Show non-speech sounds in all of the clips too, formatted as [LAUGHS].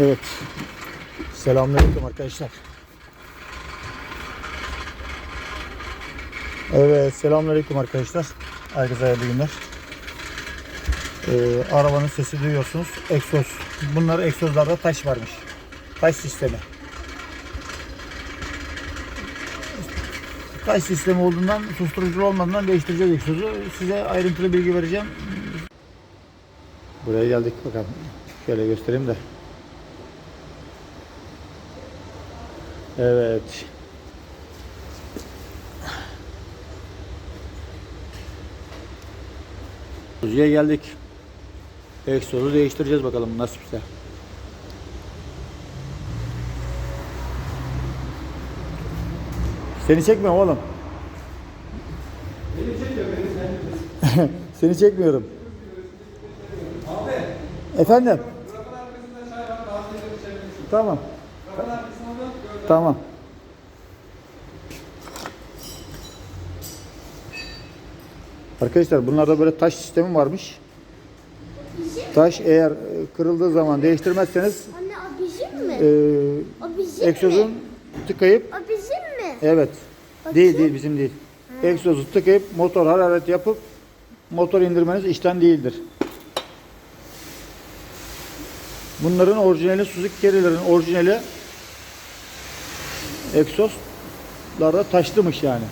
Evet. Selamünaleyküm arkadaşlar. Evet, selamünaleyküm arkadaşlar. Herkese hayırlı günler. Ee, arabanın sesi duyuyorsunuz. Egzoz. Bunlar egzozlarda taş varmış. Taş sistemi. Taş sistemi olduğundan, susturucu olmadığından değiştireceğiz egzozu. Size ayrıntılı bilgi vereceğim. Buraya geldik bakalım. Şöyle göstereyim de. Evet. Kuzuya geldik. Egzozu değiştireceğiz bakalım nasipse. Seni çekmiyorum oğlum. [LAUGHS] Seni çekmiyorum. Efendim? Tamam. Tamam. Arkadaşlar bunlarda böyle taş sistemi varmış. Taş eğer e, kırıldığı zaman değiştirmezseniz Anne o bizim mi? e, o bizim egzozun mi? tıkayıp O bizim mi? evet değil değil bizim değil. Egzozu tıkayıp motor hararet yapıp motor indirmeniz işten değildir. Bunların orijinali Suzuki Carrier'ın orijinali egzozlarda taşlımış yani.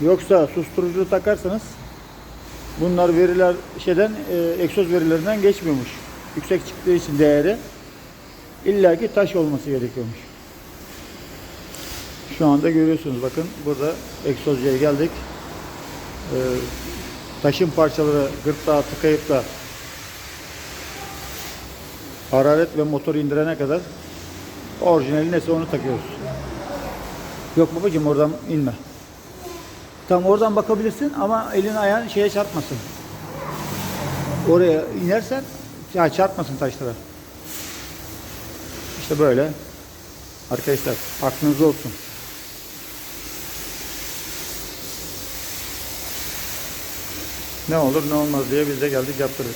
Yoksa susturucu takarsanız bunlar veriler şeyden e, egzoz verilerinden geçmiyormuş. Yüksek çıktığı için değeri illaki taş olması gerekiyormuş. Şu anda görüyorsunuz bakın burada egzozcuya geldik. Ee, taşın parçaları gırtlağa tıkayıp da hararet ve motoru indirene kadar orijinali neyse onu takıyoruz. Yok babacığım oradan inme. Tam oradan bakabilirsin ama elin ayağın şeye çarpmasın. Oraya inersen ya çarpmasın taşlara. İşte böyle. Arkadaşlar aklınızda olsun. Ne olur ne olmaz diye biz de geldik yaptırdık.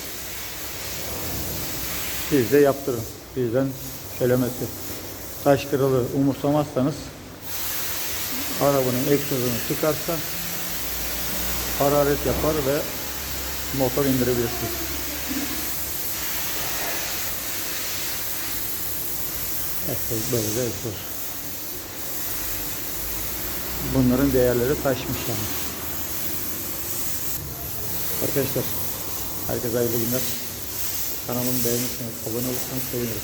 Siz de yaptırın. Bizden söylemesi. Taş kırılı umursamazsanız arabanın egzozunu çıkarsa hararet yapar ve motor indirebilirsiniz. Evet, böyle de egzoz. Bunların değerleri taşmış yani. Arkadaşlar, herkese hayırlı günler. Kanalımı beğenirseniz, abone olursanız sevinirim.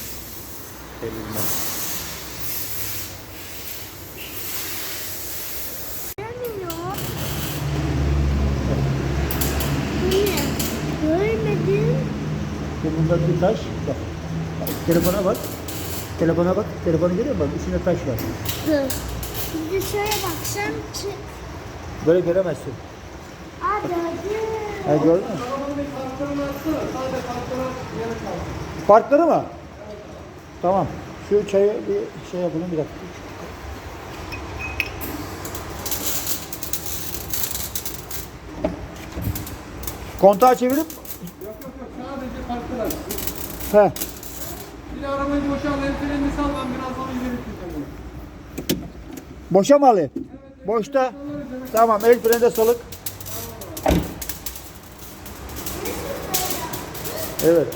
Hayırlı günler. Bundaki taş, bak. Telefona bak. Telefona bak. Telefonu görüyor musun? Bak, taş var. Dur. Bir de şöyle baksam. ki- Böyle göremezsin. Aa gördüm. Ha gördün mü? Farkları mı? Tamam. Şu çayı bir şey yapalım bir dakika. Kontağı çevirip Yok yok yok sadece farklılar. He, Bir de arabayı boşalt, el frenini sal ben biraz sonra ileri tutacağım boşa mı alayım? Boşta. Tamam el frende salık. Evet.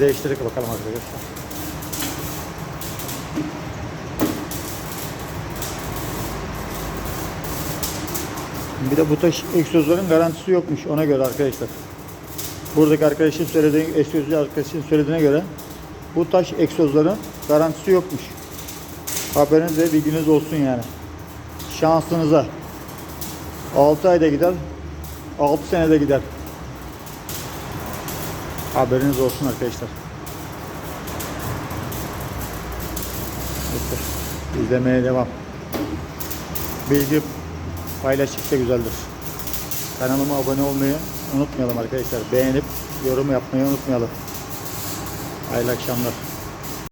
Değiştirdik bakalım arkadaşlar. Bir de bu taş egzozların garantisi yokmuş ona göre arkadaşlar. Buradaki arkadaşın söylediği, egzozcu arkadaşın söylediğine göre bu taş egzozların garantisi yokmuş. Haberiniz ve bilginiz olsun yani. Şansınıza. 6 ayda gider, 6 senede gider. Haberiniz olsun arkadaşlar. Neyse, İzlemeye devam. Bilgi paylaştıkça güzeldir. Kanalıma abone olmayı unutmayalım arkadaşlar. Beğenip yorum yapmayı unutmayalım. Hayırlı akşamlar.